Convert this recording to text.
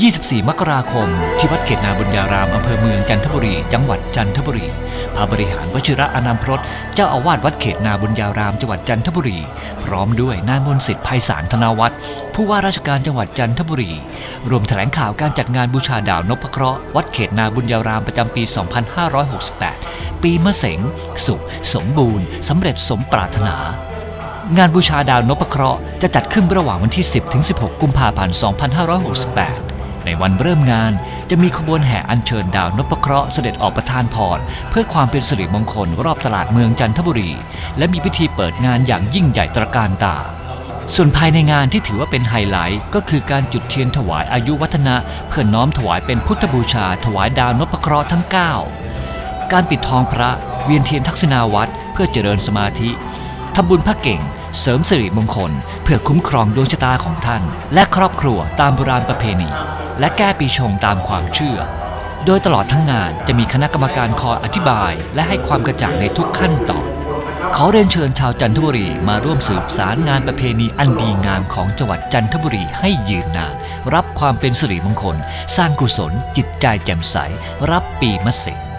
24 มกราคม ที่วัดเขตนาบุญญารามอำเภอเมืองจันทบุรี จังหวัดจันทบุรี พระบริหารวชิระอนามพรตเจ้าอาวาสวัดเขตนาบุญญารามจังหวัดจันทบุรี พร้อมด้วยนายมนสิทธิ์ไพศาลธนาวัฒน์ผู้ว่าราชการจังหวัดจันทบุรี รวมแถลงข่าวการจัดงานบูชาดาวนพเคราะห์วัดเขตนาบุญญารามประจำปี 2568 ปีมะเสงสุข สมบูรณ์สำเร็จสมปรารถนางานบูชาดาวนพเคราะห์จะจัดขึ้นระหว่างวันที่ 10 ถึง 16 กุมภาพันธ์ 2568 ในวันเริ่มงาน จะมีขบวนแห่อัญเชิญดาวนพเคราะห์เสด็จออกประทานพรเพื่อความเป็นสิริมงคลรอบตลาดเมืองจันทบุรี และมีพิธีเปิดงานอย่างยิ่งใหญ่ตระการตา ส่วนภายในงานที่ถือว่าเป็นไฮไลท์ก็คือการจุดเทียนถวายอายุวัฒนะ เพื่อน้อมถวายเป็นพุทธบูชา ถวายดาวนพเคราะห์ทั้ง 9 การปิดทองพระเวียนเทียนทักษิณาวัตรเพื่อเจริญสมาธิทำบุญพระเก่งเสริมสิริมงคล เพื่อคุ้มครองดวงชะตาของท่าน และครอบครัวตามโบราณประเพณี และแก้ปีชงตามความเชื่อ โดยตลอดทั้งงานจะมีคณะกรรมการคอยอธิบาย และให้ความกระจ่างในทุกขั้นตอน ขอเรียนเชิญชาวจันทบุรีมาร่วมสืบสารงานประเพณีอันดีงามของจังหวัดจันทบุรีให้ยืนนาน รับความเป็นสิริมงคล สร้างกุศล จิตใจแจ่มใส รับปีมะเสง